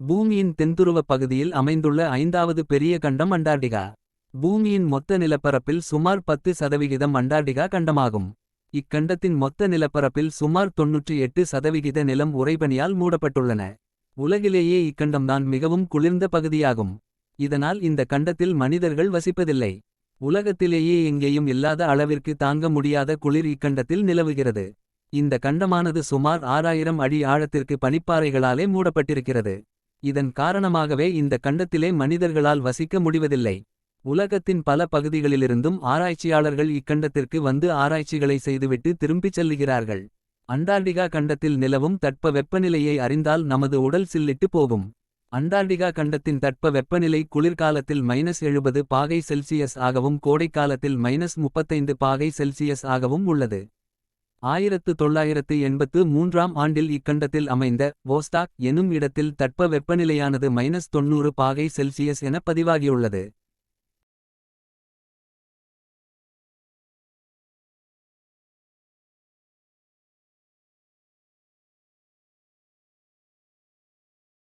பூமியின் தென்துருவப் பகுதியில் அமைந்துள்ள ஐந்தாவது பெரிய கண்டம் அண்டார்டிகா. பூமியின் மொத்த நிலப்பரப்பில் சுமார் பத்து சதவிகிதம் அண்டார்டிகா கண்டமாகும். இக்கண்டத்தின் மொத்த நிலப்பரப்பில் சுமார் 98 சதவிகித நிலம் உறைபனியால் மூடப்பட்டுள்ளன. உலகிலேயே இக்கண்டம்தான் மிகவும் குளிர்ந்த பகுதியாகும். இதனால் இந்த கண்டத்தில் மனிதர்கள் வசிப்பதில்லை. உலகத்திலேயே எங்கேயும் இல்லாத அளவிற்கு தாங்க முடியாத குளிர் இக்கண்டத்தில் நிலவுகிறது. இந்த கண்டமானது சுமார் 6000 அடி ஆழத்திற்கு பனிப்பாறைகளாலே மூடப்பட்டிருக்கிறது. இதன் காரணமாகவே இந்த கண்டத்திலே மனிதர்களால் வசிக்க முடிவதில்லை. உலகத்தின் பல பகுதிகளிலிருந்தும் ஆராய்ச்சியாளர்கள் இக்கண்டத்திற்கு வந்து ஆராய்ச்சிகளை செய்துவிட்டு திரும்பிச் செல்லுகிறார்கள். அண்டார்டிகா கண்டத்தில் நிலவும் தட்ப வெப்பநிலையை அறிந்தால் நமது உடல் சில்லிட்டு போகும். அண்டார்டிகா கண்டத்தின் தட்ப வெப்பநிலை குளிர்காலத்தில் மைனஸ் 70 பாகை செல்சியஸ் ஆகவும் கோடைக்காலத்தில் மைனஸ் 35 பாகை செல்சியஸ் ஆகவும் உள்ளது. 1983ஆம் ஆண்டில் இக்கண்டத்தில் அமைந்த வோஸ்டாக் எனும் இடத்தில் தட்ப வெப்பநிலையானது மைனஸ் 90 பாகை செல்சியஸ் என பதிவாகியுள்ளது.